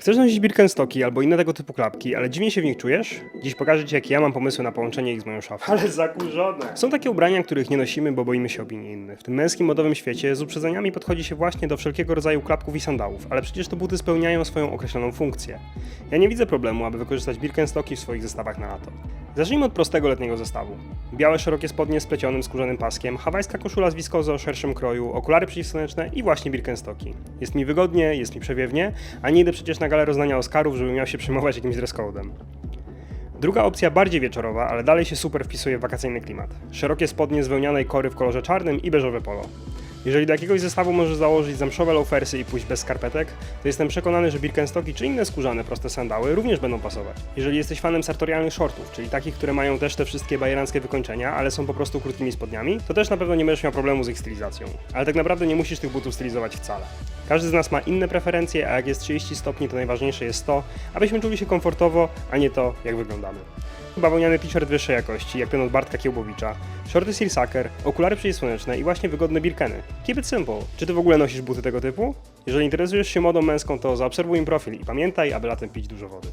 Chcesz nosić Birkenstocki albo inne tego typu klapki, ale dziwnie się w nich czujesz? Dziś pokażę Ci, jakie ja mam pomysły na połączenie ich z moją szafą. Ale zakurzone! Są takie ubrania, których nie nosimy, bo boimy się opinii innych. W tym męskim modowym świecie z uprzedzeniami podchodzi się właśnie do wszelkiego rodzaju klapków i sandałów, ale przecież te buty spełniają swoją określoną funkcję. Ja nie widzę problemu, aby wykorzystać Birkenstocki w swoich zestawach na lato. Zacznijmy od prostego letniego zestawu. Białe szerokie spodnie z plecionym skórzanym paskiem, hawajska koszula z wiskozy o szerszym kroju, okulary przeciwsłoneczne i właśnie Birkenstocki. Jest mi wygodnie, jest mi przewiewnie, a nie idę przecież na galę rozdania Oscarów, żeby miał się przejmować jakimś dress code'em. Druga opcja bardziej wieczorowa, ale dalej się super wpisuje w wakacyjny klimat. Szerokie spodnie z wełnianej kory w kolorze czarnym i beżowe polo. Jeżeli do jakiegoś zestawu możesz założyć zamszowe loafersy i pójść bez skarpetek, to jestem przekonany, że Birkenstocki czy inne skórzane proste sandały również będą pasować. Jeżeli jesteś fanem sartorialnych shortów, czyli takich, które mają też te wszystkie bajeranckie wykończenia, ale są po prostu krótkimi spodniami, to też na pewno nie będziesz miał problemu z ich stylizacją. Ale tak naprawdę nie musisz tych butów stylizować wcale. Każdy z nas ma inne preferencje, a jak jest 30 stopni, to najważniejsze jest to, abyśmy czuli się komfortowo, a nie to, jak wyglądamy. Bawełniany t-shirt wyższej jakości, jak ten od Bartka Kiełbowicza, shorty Sealsucker, okulary przeciwsłoneczne i właśnie wygodne Birkeny. Keep it simple. Czy ty w ogóle nosisz buty tego typu? Jeżeli interesujesz się modą męską, to zaobserwuj im profil i pamiętaj, aby latem pić dużo wody.